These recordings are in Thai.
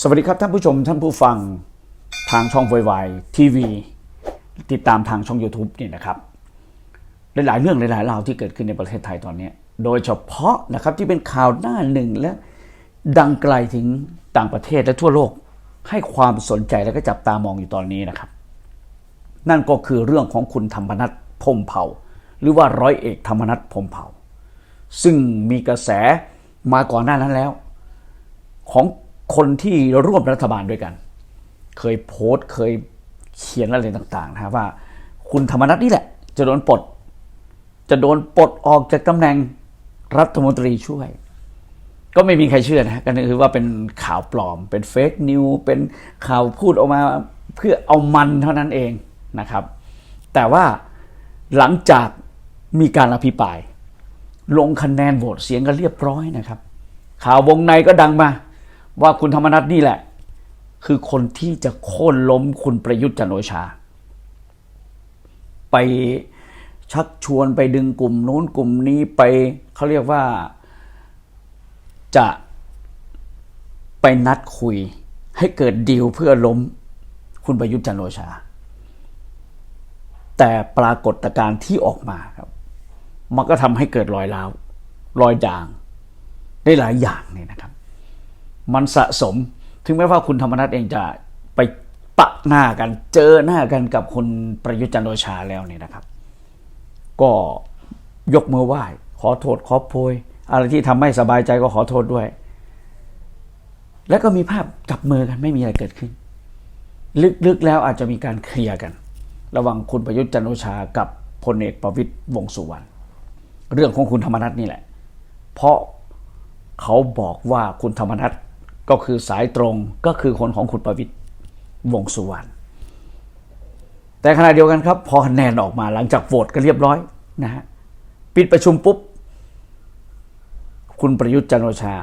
สวัสดีครับท่านผู้ชมท่านผู้ฟังทางช่องวายวายทีวีติดตามทางช่อง YouTube นี่นะครับหลายๆเรื่องหลายๆราวที่เกิดขึ้นในประเทศไทยตอนนี้ โดยเฉพาะนะครับที่เป็นข่าวหน้าหนึ่งและดังไกลถึงต่างประเทศและทั่วโลกให้ความสนใจและก็จับตามองอยู่ตอนนี้นะครับ นั่นก็คือเรื่องของคุณธรรมนัฐพมเผ่า หรือว่าร้อยเอกธรรมนัฐพมเผ่า ซึ่งมีกระแสมาก่อนหน้านั้นแล้ว ของ คนที่ร่วมรัฐบาลด้วยกัน เคยโพสต์เคยเขียนอะไรต่างๆนะว่า คุณธรรมนัฐนี่แหละ จะโดนปลด จะโดนปลดออกจากตำแหน่งรัฐมนตรีช่วย ก็ไม่มีใครเชื่อนะก็คือว่าเป็นข่าวปลอม เป็นเฟกนิวเป็นข่าวพูดออกมาเพื่อเอามันเท่านั้นเองนะครับ แต่ว่าหลังจากมีการอภิปราย ลงคะแนนโหวตเสียงกันเรียบร้อยนะครับ ข่าววงในก็ดังมา ว่าคุณธรรมนัฐนี่แหละ คือคนที่จะโค่นล้มคุณประยุทธ์จันโอชา ไปชักชวนไปดึงกลุ่มโน้นกลุ่มนี้ไปเขาเรียกว่าจะไปนัดคุยให้เกิดดีลเพื่อล้มคุณประยุทธ์จันโอชา แต่ปรากฏการณ์ที่ออกมาครับ มันก็ทำให้เกิดรอยร้าวรอยด่างได้หลายอย่างเนี่ยนะครับ มันสะสม ถึงแม้ว่าคุณธรรมนัฐเองจะไปปะหน้ากันเจอหน้ากันกับคุณประยุทธ์จันโอชาแล้วเนี่ยนะครับ ก็ยกมือไหว้ ขอโทษขอโพย อะไรที่ทำให้สบายใจก็ขอโทษด้วย แล้วก็มีภาพจับมือกันไม่มีอะไรเกิดขึ้น ลึกๆแล้วอาจจะมีการเคลียร์กัน ระหว่างคุณประยุทธ์จันโอชากับพลเอกประวิตยวงสุวรรณเรื่องของคุณธรรมนัฐนี่แหละ เพราะเขาบอกว่าคุณธรรมนัฐ ก็คือสายตรงก็คือคนของคุณประวิตยวงสุวรรณแต่ขณะเดียวกันครับพอคะแนนออกมาหลังจากโหวตกันเรียบร้อยนะฮะปิดประชุมปุ๊บ คุณประยุทธ์จันโอชา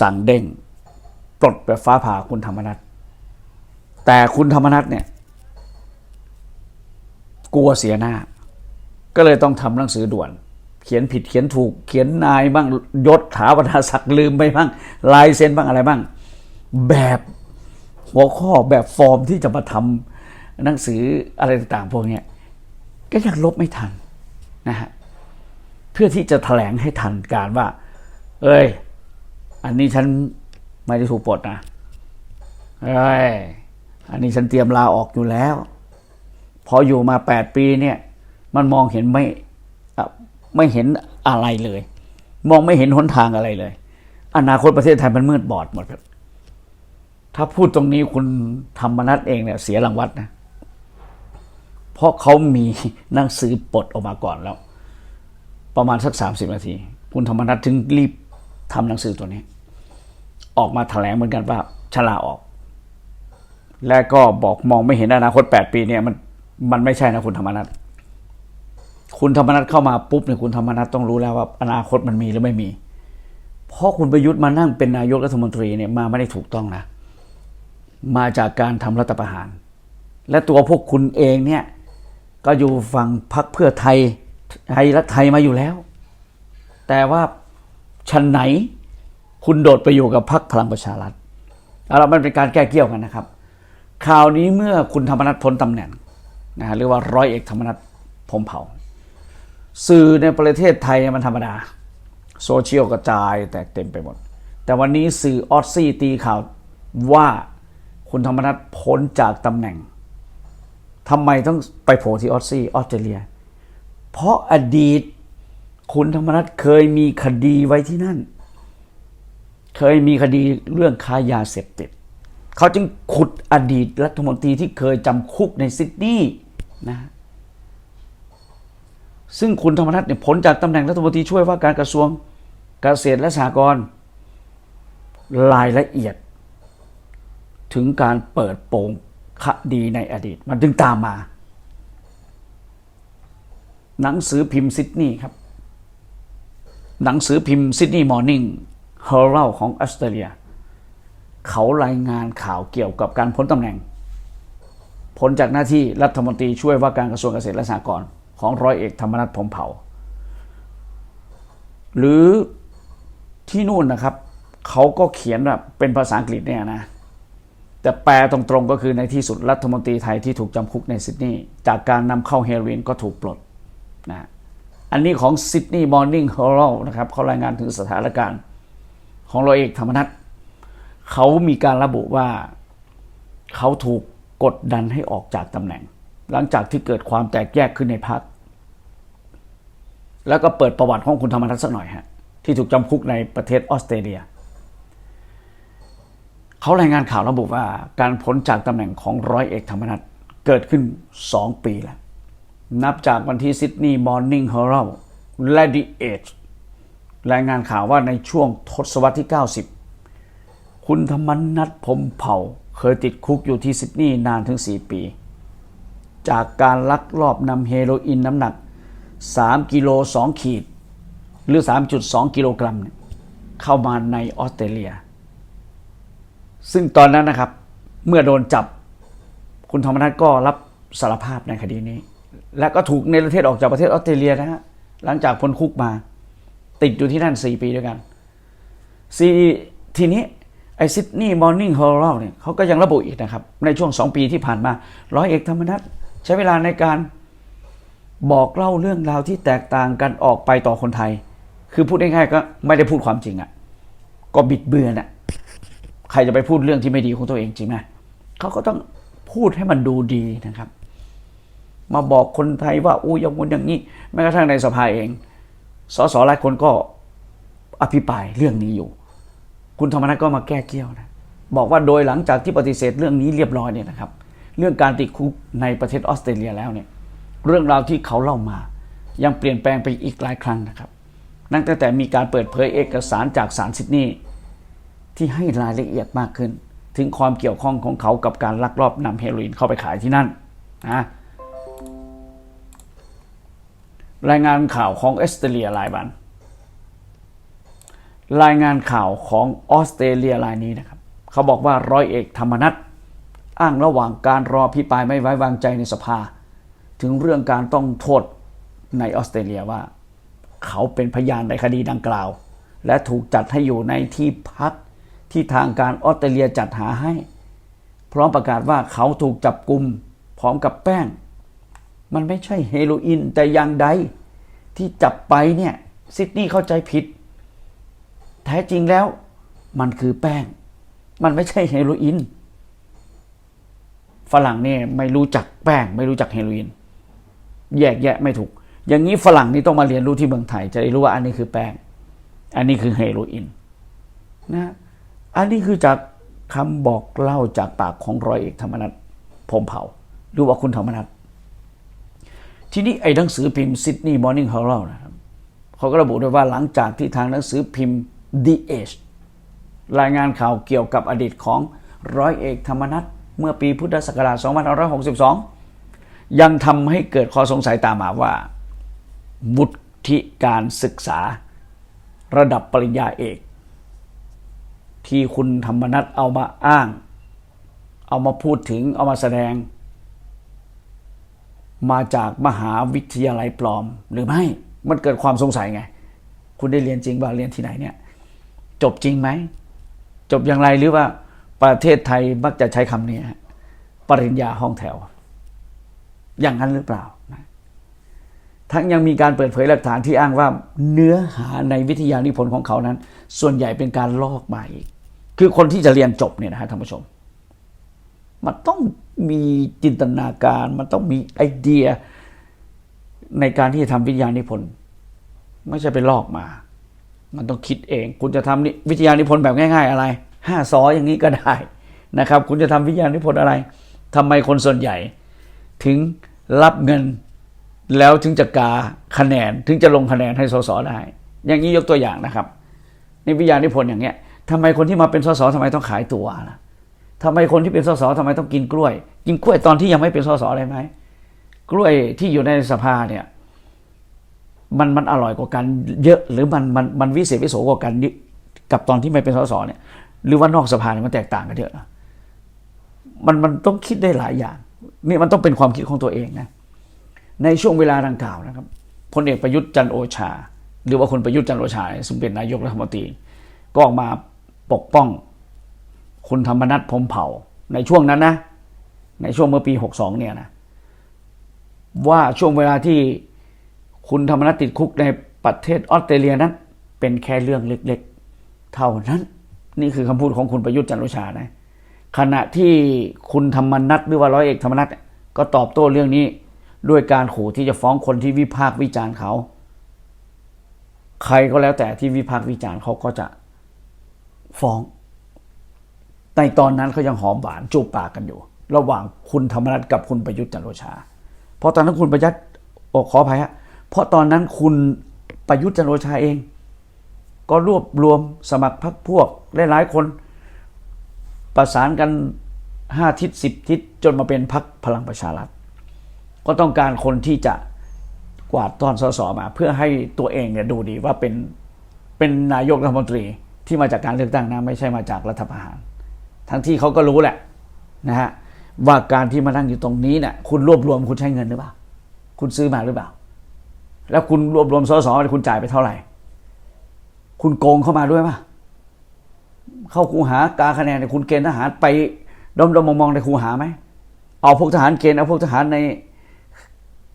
สั่งเด้งปลดแบบฟ้าผ่าคุณธรรมนัฐแต่คุณธรรมนัฐเนี่ยกลัวเสียหน้า ก็เลยต้องทำหนังสือด่วน เขียนผิดเขียนถูกเขียนนายบ้างยศถาบรรดาศักดิ์ลืมไปบ้างลายเซ็นบ้างอะไรบ้าง แบบหัวข้อแบบฟอร์มที่จะมาทำหนังสืออะไรต่างๆพวกนี้ก็ยังลบไม่ทันนะฮะเพื่อที่จะแถลงให้ทันการว่า เอ้ย อันนี้ฉันไม่ได้ถูกปลดนะเอ้ยอันนี้ฉันเตรียมลาออกอยู่แล้ว พออยู่มาแปดปีเนี่ย มันมองเห็นไม่ ไม่เห็นอะไรเลย มองไม่เห็นหนทางอะไรเลย อนาคตประเทศไทยมันมืดบอดหมดครับ ถ้าพูดตรงนี้คุณธรรมนัฐเองเนี่ยเสียรางวัลนะ เพราะเขามีหนังสือปลดออกมาก่อนแล้ว ประมาณสักสามสิบนาที คุณธรรมนัฐถึงรีบทำหนังสือตัวนี้ ออกมาแถลงเหมือนกันว่าชลาออก และก็บอกมองไม่เห็นอนาคตแปดปีเนี่ยมันมันไม่ใช่นะคุณธรรมนัฐ คุณธรรมนัฐเข้ามาปุ๊บเนี่ยคุณธรรมนัฐต้องรู้แล้วว่าอนาคตมันมีหรือไม่มี เพราะคุณประยุทธ์มานั่งเป็นนายกรัฐมนตรีเนี่ยมาไม่ได้ถูกต้องนะ มาจากการทำรัฐประหาร และตัวพวกคุณเองเนี่ยก็อยู่ฝั่งพรรคเพื่อไทยไทยรักไทยมาอยู่แล้ว แต่ว่าชั้นไหนคุณโดดไปอยู่กับพรรคพลังประชารัฐเอาละมันเป็นการแก้เกี่ยวกันนะครับข่าวนี้เมื่อคุณธรรมนัฐพ้นตำแหน่งนะฮะเรียกว่าร้อยเอกธรรมนัฐพมเผ่า สื่อในประเทศไทยมันธรรมดา โซเชียลกระจายแตกเต็มไปหมด แต่วันนี้สื่อออสซี่ตีข่าวว่าคุณธรรมนัฐพ้นจากตำแหน่งทำไมต้องไปโผล่ที่ออสซี่ออสเตรเลีย เพราะอดีตคุณธรรมนัฐเคยมีคดีไว้ที่นั่น เคยมีคดีเรื่องค้ายาเสพติด เขาจึงขุดอดีตรัฐมนตรีที่เคยจำคุกในซิดนีย์นะ ซึ่งคุณธรรมนัฐเนี่ยพ้นจากตำแหน่งรัฐมนตรีช่วยว่าการกระทรวงเกษตรและสหกรณ์รายละเอียด ถึงการเปิดโปงคดีในอดีต มันจึงตามมา หนังสือพิมพ์ซิดนีย์ครับ หนังสือพิมพ์ซิดนีย์มอร์นิ่งเฮอร์เรลของออสเตรเลีย เขารายงานข่าวเกี่ยวกับการพ้นตำแหน่ง พ้นจากหน้าที่รัฐมนตรีช่วยว่าการกระทรวงเกษตรและสหกรณ์ ของร้อยเอกธรรมนัฐพรมเผ่า หรือที่นู่นนะครับ เขาก็เขียนแบบเป็นภาษาอังกฤษเนี่ยนะแต่แปลตรงๆก็คือในที่สุดรัฐมนตรีไทยที่ถูกจำคุกในซิดนีย์จากการนำเข้าเฮโรอีนก็ถูกปลดนะอันนี้ของซิดนีย์มอร์นิ่งเฮอร์นะครับเขารายงานถึงสถานการณ์ ของร้อยเอกธรรมนัฐเขามีการระบุว่าเขาถูกกดดันให้ออกจากตำแหน่ง หลังจากที่เกิดความแตกแยกขึ้นในพรรค แล้วก็เปิดประวัติของคุณธรรมนัฐสักหน่อยฮะที่ถูกจำคุกในประเทศออสเตรเลีย เขารายงานข่าวระบุว่าการพ้นจากตำแหน่งของร้อยเอกธรรมนัฐเกิดขึ้น 2 ปีแล้ว นับจากวันที่ซิดนีย์มอร์นิ่งเฮอร์ d และดีเอจรายงานข่าวว่าในช่วงทศวรรษที่ 90 คุณธรรมนัฐพรมเผ่า เคยติดคุกอยู่ที่ซิดนีย์นานถึง 4 ปี จากการลักลอบนำเฮโรอีนน้ำหนัก 3กิโล2ขีด หรือ 3.2 กิโลกรัมเข้ามาในออสเตรเลีย ซึ่งตอนนั้นนะครับ เมื่อโดนจับคุณธรรมนัฐก็รับสารภาพในคดีนี้ และก็ถูกในประเทศออกจากประเทศออสเตรเลียนะฮะหลังจากพ้นคุกมา ติดอยู่ที่นั่น 4 ปีด้วยกันซีทีนี้ไอซิดนีย์มอร์นิ่งฮอร์เนี่ยเขาก็ยังระบุอีกนะครับ ในช่วง 2 ปีที่ผ่านมาร้อยเอกธรรมนัฐใช้เวลาในการ บอกเล่าเรื่องราวที่แตกต่างกันออกไปต่อคนไทย คือพูดง่ายๆก็ไม่ได้พูดความจริงอะ่ะ ก็บิดเบือนอะ ใครจะไปพูดเรื่องที่ไม่ดีของตัวเองจริงไหมเขาก็ต้องพูดให้มันดูดีนะครับ มาบอกคนไทยว่าอู้ยงงู้นอย่างนี้ แม้กระทั่งในสภาเอง สสหลายคนก็อภิปรายเรื่องนี้อยู่ คุณธรรมนัฐก็มาแก้เกี้ยวนะ บอกว่าโดยหลังจากที่ปฏิเสธเรื่องนี้เรียบร้อยเนี่ยนะครับ เรื่องการติดคุกในประเทศออสเตรเลียแล้วเนี่ย เรื่องราวที่เขาเล่ามา ยังเปลี่ยนแปลงไปอีกหลายครั้งนะครับนั่นตั้งแต่มีการเปิดเผยเอกสารจากศาลซิดนีย์ที่ให้รายละเอียดมากขึ้น ถึงความเกี่ยวข้องของเขากับการลักลอบนำเฮโรอีนเข้าไปขายที่นั่นนะรายงานข่าวของออสเตรเลียรายวัน รายงานข่าวของออสเตรเลียรายนี้นะครับ เขาบอกว่าร้อยเอกธรรมนัฐอ้างระหว่างการรอพิปายไม่ไว้วางใจในสภา ถึงเรื่องการต้องโทษในออสเตรเลียว่า เขาเป็นพยานในคดีดังกล่าว และถูกจัดให้อยู่ในที่พักที่ทางการออสเตรเลียจัดหาให้ พร้อมประกาศว่าเขาถูกจับกลุ่มพร้อมกับแป้ง มันไม่ใช่เฮโรอีนแต่อย่างใดที่จับไปเนี่ยซิดนีย์เข้าใจผิด แท้จริงแล้วมันคือแป้ง มันไม่ใช่เฮโรอีนฝรั่งเนี่ยไม่รู้จักแป้ง ไม่รู้จักเฮโรอีน แยกแยะไม่ถูก อย่างนี้ฝรั่งนี่ต้องมาเรียนรู้ที่เมืองไทย จะได้รู้ว่าอันนี้คือแป้ง อันนี้คือเฮโรอีนนะอันนี้คือจากคำบอกเล่าจากปากของร้อยเอกธรรมนัฐพรมเผ่าหรือว่าคุณธรรมนัฐทีนี้ไอ้หนังสือพิมพ์ซิดนีย์มอร์นิ่งเฮอร์ d นะครับเขาก็ระบุด้วยว่าหลังจากที่ทางหนังสือพิมพ์ The Age รายงานข่าวเกี่ยวกับอดีตของร้อยเอกธรรมนัฐเมื่อปีพุทธศักราช 2562 ยังทำให้เกิดข้อสงสัยตามมาว่า วุฒิการศึกษาระดับปริญญาเอก ที่คุณธรรมนัฐเอามาอ้าง เอามาพูดถึงเอามาแสดง มาจากมหาวิทยาลัยปลอมหรือไม่มันเกิดความสงสัยไง คุณได้เรียนจริงบ้าเรียนที่ไหนเนี่ย จบจริงไหม จบอย่างไรหรือว่าประเทศไทยมักจะใช้คำนี้ปริญญาห้องแถว อย่างนั้นหรือเปล่านะทั้งยังมีการเปิดเผยหลักฐานที่อ้างว่าเนื้อหาในวิทยานิพนธ์ของเขานั้น ส่วนใหญ่เป็นการลอกมาอีก คือคนที่จะเรียนจบเนี่ยนะฮะท่านผู้ชม มันต้องมีจินตนาการ มันต้องมีไอเดีย ในการที่จะทำวิทยานิพนธ์ไม่ใช่ไปลอกมา มันต้องคิดเอง คุณจะทำนิวิทยานิพนธ์แบบง่าย ๆ อะไรห้าซออย่างนี้ก็ได้นะครับ คุณจะทำวิทยานิพนธ์อะไรทำไมคนส่วนใหญ่ ถึง รับเงินแล้วถึงจะกาคะแนนถึงจะลงคะแนนให้สสได้ อย่างนี้ยกตัวอย่างนะครับ ในวิทยานิพนธ์อย่างเงี้ยทำไมคนที่มาเป็นสสทำไมต้องขายตัวล่ะทำไมคนที่เป็นสสทำไมต้องกินกล้วย กินกล้วยตอนที่ยังไม่เป็นสสได้ไหมกล้วยที่อยู่ในสภาเนี่ยมันมันอร่อยกว่ากันเยอะหรือมันมันมันวิเศษวิโสกว่ากันกับตอนที่ไม่เป็นสสเนี่ย หรือว่านอกสภาเนี่ยมันแตกต่างกันเยอะมันมันต้องคิดได้หลายอย่าง นี่มันต้องเป็นความคิดของตัวเองนะในช่วงเวลาดังกล่าวนะครับพลเอกประยุทธ์จันโอชา หรือว่าคนประยุทธ์จันโอชาซึ่งเป็นนายกรัฐมนตรี ก็ออกมาปกป้อง คุณธรรมนัฐพรมเผ่า ในช่วงนั้นนะ ในช่วงเมื่อปี 62 เนี่ยนะว่าช่วงเวลาที่คุณธรรมนัฐติดคุกในประเทศออสเตรเลียนั้น เป็นแค่เรื่องเล็กๆ เท่านั้น นี่คือคำพูดของคุณประยุทธ์จันโอชานะ ขณะที่คุณธรรมนัฐหรือว่าร้อยเอกธรรมนัฐก็ตอบโต้เรื่องนี้ ด้วยการขู่ที่จะฟ้องคนที่วิพากษ์วิจารณ์เขา ใครก็แล้วแต่ที่วิพากษ์วิจารณ์เขาก็จะฟ้อง ในตอนนั้นเขายังหอมหวานจูบปากกันอยู่ ระหว่างคุณธรรมนัฐกับคุณประยุทธ์จันโอชา เพราะตอนนั้นคุณประยุทธ์อกขออภัยฮะเพราะตอนนั้นคุณประยุทธ์จันโอชาเอง ก็รวบรวมสมัครพรรคพวกหลายๆคน ประสานกันห้าทิศสิบทิศจนมาเป็นพรรคพลังประชารัฐ ก็ต้องการคนที่จะกวาดต้อนสสมา เพื่อให้ตัวเองเนี่ยดูดีว่าเป็นเป็นนายกรัฐมนตรีที่มาจากการเลือกตั้งนะไม่ใช่มาจากรัฐประหาร ทั้งที่เขาก็รู้แหละนะฮะว่าการที่มานั่งอยู่ตรงนี้เนี่ยคุณรวบรวมคุณใช้เงินหรือเปล่า คุณซื้อมาหรือเปล่า แล้วคุณรวบรวมสสคุณจ่ายไปเท่าไหร่ คุณโกงเข้ามาด้วยป่ะ เข้าคูหากาคะแนนเนี่ยคุณเกณฑ์ทหารไปดมดมมองๆในคูหาไหมเอาพวกทหารเกณฑ์เอาพวกทหารใน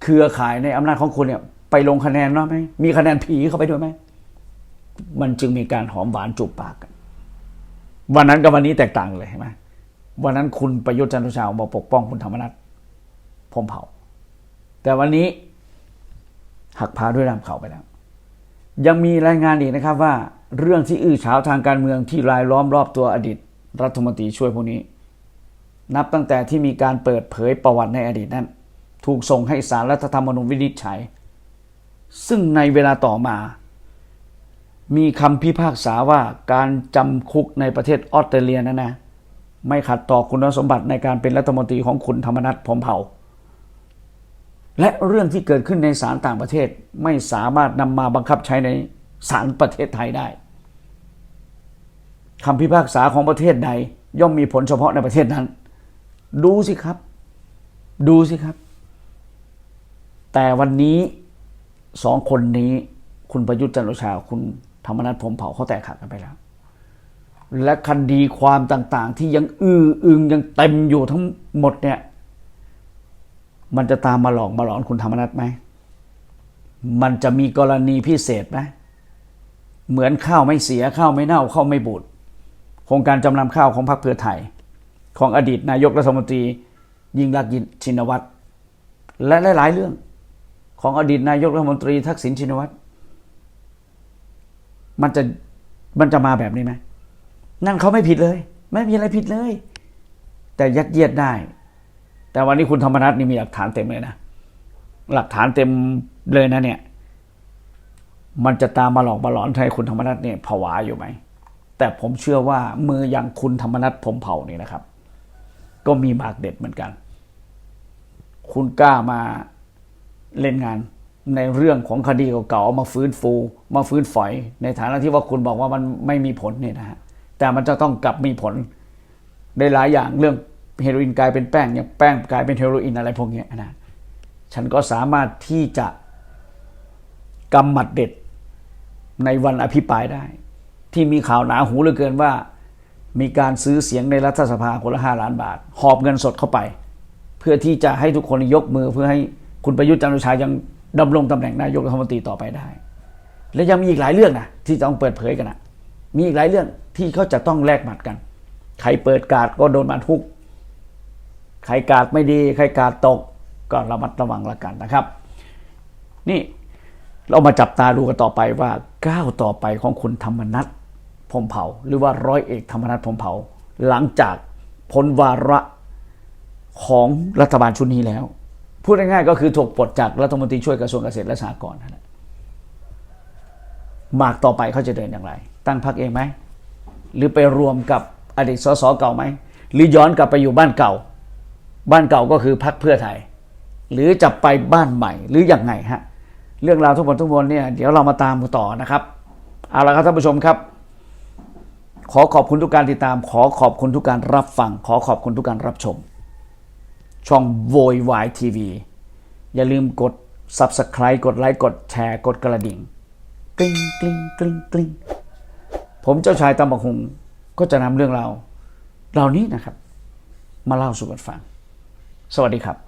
เครือข่ายในอำนาจของคุณเนี่ย ไปลงคะแนนว่าไหมมีคะแนนผีเข้าไปด้วยไหมมันจึงมีการหอมหวานจูบปากกัน วันนั้นกับวันนี้แตกต่างเลยเห็นไหมวันนั้นคุณประยุทธ์จันทร์โอชาออกมาปกป้องคุณธรรมนัฐพมเผา แต่วันนี้หักพาด้วยรามเขาไปแล้ว ยังมีรายงานอีกนะครับว่าเรื่องที่อื้อฉาวทางการเมืองที่รายล้อมรอบตัวอดีต รัฐมนตรีช่วยพวกนี้ นับตั้งแต่ที่มีการเปิดเผยประวัติในอดีตนั้น ถูกส่งให้สารรัฐธรรมนูญวินิจฉัย ซึ่งในเวลาต่อมา มีคำพิพากษาว่าการจำคุกในประเทศออสเตรเลียนั้นนะไม่ขัดต่อคุณสมบัติในการเป็นรัฐมนตรีของคุณธรรมนัฐพรหมเผ่า และเรื่องที่เกิดขึ้นในศาลต่างประเทศไม่สามารถนำมาบังคับใช้ในศาลประเทศไทยได้คำพิพากษาของประเทศใดย่อมมีผลเฉพาะในประเทศนั้น ดูสิครับ ดูสิครับ แต่วันนี้สองคนนี้ คุณประยุทธ์จันทร์โอชา คุณธรรมนัฐพรมเผ่าเขาแตกหักกันไปแล้ว และคดีความต่างๆ ที่ยังอื้ออึงยังเต็มอยู่ทั้งหมดเนี่ย มันจะตามมาหลอกมาหลอนคุณธรรมนัฐไหม มันจะมีกรณีพิเศษไหมเหมือนข้าวไม่เสียข้าวไม่เน่าข้าวไม่บูดโครงการจำนำข้าวของพรรคเพื่อไทย ของอดีตนายกรัฐมนตรี ยิ่งรักษณ์ชินวัตรและหลาย ๆ เรื่องของอดีตนายกรัฐมนตรีทักษิณชินวัตรมันจะมันจะมาแบบนี้ไหมนั่นเขาไม่ผิดเลย ไม่มีอะไรผิดเลย แต่ยัดเยียดได้ แต่วันนี้คุณธรรมนัฐนี่มีหลักฐานเต็มเลยนะ หลักฐานเต็มเลยนะเนี่ย มันจะตามมาหลอกมาหลอนให้คุณธรรมนัฐเนี่ยผวาอยู่ไหม แต่ผมเชื่อว่ามืออย่างคุณธรรมนัฐพรหมเผ่านี่นะครับ ก็มีบากเด็ดเหมือนกัน คุณกล้ามาเล่นงานในเรื่องของคดีเก่าๆมาฟื้นฟู มาฟื้นฝอย ในฐานะที่ว่าคุณบอกว่ามันไม่มีผลเนี่ยนะฮะแต่มันจะต้องกลับมีผลได้หลายอย่างเรื่อง เฮโรอีนกลายเป็นแป้งอย่างแป้งกลายเป็นเฮโรอีนอะไรพวกนี้นะฉันก็สามารถที่จะกำหมัดเด็ดในวันอภิปรายได้ ที่มีข่าวหนาหูเหลือเกินว่า มีการซื้อเสียงในรัฐสภาคนละห้าล้านบาท หอบเงินสดเข้าไป เพื่อที่จะให้ทุกคนยกมือเพื่อให้คุณประยุทธ์จันทร์โอชายังดำรงตำแหน่งนายกรัฐมนตรีต่อไปได้ และยังมีอีกหลายเรื่องนะที่ต้องเปิดเผยกันนะมีอีกหลายเรื่องที่เขาจะต้องแลกหมัดกัน ใครเปิดการ์ดก็โดนมาทุก ใครกาดไม่ดีใครกาดตกก็ระมัดระวังละกันนะครับ นี่เรามาจับตาดูกันต่อไปว่าก้าวต่อไปของคุณธรรมนัฐพรมเผา หรือว่าร้อยเอกธรรมนัฐพรมเผา หลังจากพ้นวาระของรัฐบาลชุดนี้แล้ว พูดง่ายๆก็คือถูกปลดจากรัฐมนตรีช่วยกระทรวงเกษตรและสหกรณ์นั่นแหละมากต่อไปเขาจะเดินอย่างไร ตั้งพรรคเองไหม หรือไปรวมกับอดีตสสเก่าไหม หรือย้อนกลับไปอยู่บ้านเก่า บ้านเก่าก็คือพรรคเพื่อไทย หรือจะไปบ้านใหม่หรืออย่างไงฮะเรื่องราวทั้งหมดทั้งมวลเนี่ยเดี๋ยวเรามาตามกันต่อนะครับเอาละครับท่านผู้ชมครับ ขอขอบคุณทุกการติดตาม ขอขอบคุณทุกการรับฟัง ขอขอบคุณทุกการรับชม ช่องโวยวายทีวีอย่าลืมกด Subscribe กดไลค์กดแชร์กดกระดิ่งกลิ้งกลิ้งกลิ้งกลิ้งผมเจ้าชายตำบักหุงก็จะนำเรื่องราวเหล่านี้นะครับ มาเล่าสู่กันฟัง สวัสดีครับ